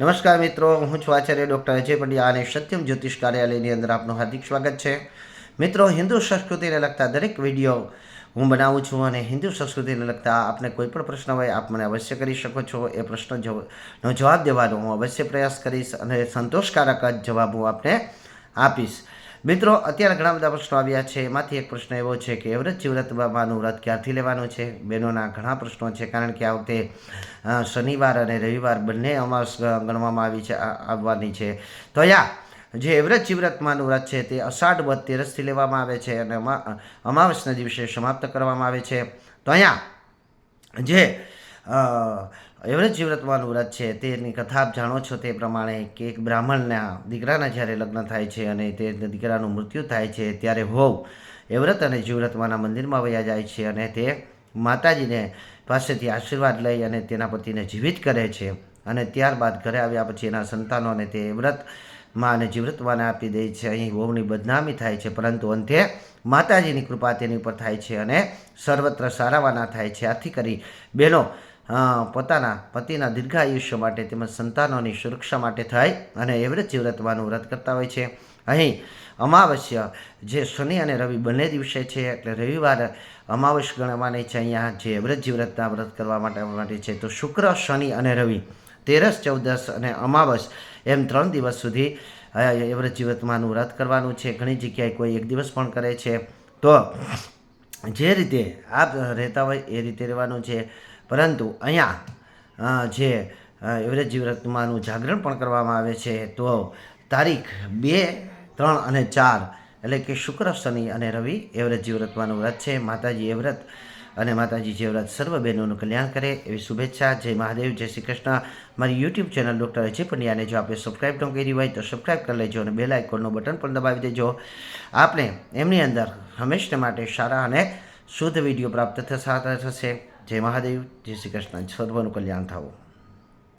નમસ્કાર મિત્રો, હું છું આચાર્ય ડૉક્ટર અજય પંડ્યા અને સત્યમ જ્યોતિષ કાર્યાલયની અંદર આપનું હાર્દિક સ્વાગત છે. મિત્રો, હિન્દુ સંસ્કૃતિને લગતા દરેક વીડિયો હું બનાવું છું અને હિન્દુ સંસ્કૃતિને લગતા આપને કોઈ પણ પ્રશ્ન હોય, આપ મને અવશ્ય કરી શકો છો. એ પ્રશ્ન નો જવાબ દેવાનો હું અવશ્ય પ્રયાસ કરીશ અને સંતોષકારક જવાબ હું આપને આપીશ. મિત્રો, અત્યારે ઘણા બધા પ્રશ્નો આવ્યા છે. એમાંથી એક પ્રશ્ન એવો છે કે વ્રત જીવ્રત બાબાનું વ્રત ક્યારથી લેવાનું છે? બહેનોના ઘણા પ્રશ્નો છે, કારણ કે આ વખતે શનિવાર અને રવિવાર બંને અમાસ ગણવામાં આવી છે આવવાની છે. તો અહીંયા જે વ્રત જીવ્રતમાંનું વ્રત છે તે અષાઢ વધ તેરસથી લેવામાં આવે છે અને અમા- અમાવસના દિવસે સમાપ્ત કરવામાં આવે છે. તો અહીંયા જે એવરેજ જીવ્રતમાનું વ્રત છે. તેની કથા આપ જાણો છો તે પ્રમાણે કે એક બ્રાહ્મણના દીકરાના જ્યારે લગ્ન થાય છે અને તે દીકરાનું મૃત્યુ થાય છે, ત્યારે હોવ એવ્રત અને જીવ્રતમાના મંદિરમાં વયા જાય છે અને તે માતાજીને પાસેથી આશીર્વાદ લઈ અને તેના પતિને જીવિત કરે છે અને ત્યારબાદ ઘરે આવ્યા પછી એના સંતાનોને તે વ્રતમાં અને જીવ્રતમાને આપી દે છે. અહીં વહુની બદનામી થાય છે, પરંતુ અંતે માતાજીની કૃપા તેની ઉપર થાય છે અને સર્વત્ર સારાવાના થાય છે. આથી કરી, બહેનો પોતાના પતિના દીર્ઘાયુષ્ય માટે તેમજ સંતાનોની સુરક્ષા માટે થાય અને એવરેજ જીવરતવાનું વ્રત કરતા હોય છે. અહીં અમાવસ્ય જે શનિ અને રવિ બંને દિવસે છે, એટલે રવિવાર અમાવસ ગણવાની છે અહીંયા જે એવરેજ જીવરતના વ્રત કરવા માટે માટે છે. તો શુક્ર, શનિ અને રવિ, તેરસ, ચૌદસ અને અમાવસ એમ ત્રણ દિવસ સુધી એવરેજ જીવતમાંનું વ્રત કરવાનું છે. ઘણી જગ્યાએ કોઈ એક દિવસ પણ કરે છે. તો જે રીતે આપ રહેતા હોય એ રીતે રહેવાનું છે. પરંતુ અહીંયા જે એવરેજ જીવરત્માનું જાગરણ પણ કરવામાં આવે છે, તો તારીખ બે, ત્રણ અને ચાર, એટલે કે શુક્ર, શનિ અને રવિ એવરેજ જીવરત્માનું વ્રત છે. માતાજી એ વ્રત અને માતાજી જે સર્વ બહેનોનું કલ્યાણ કરે એવી શુભેચ્છા. જય મહાદેવ, જય શ્રી કૃષ્ણ. મારી યુટ્યુબ ચેનલ ડૉક્ટર અજય પંડ્યાને જો આપણે સબસ્ક્રાઈબ ન કરી હોય તો સબસ્ક્રાઈબ કરી લેજો અને બેલ આઇકોનનું બટન પણ દબાવી દેજો. આપણે એમની અંદર હંમેશને માટે સારા અને શુદ્ધ વીડિયો પ્રાપ્ત થશે. જય મહાદેવ, જય શ્રી કૃષ્ણ. સર્વનું કલ્યાણ થવું.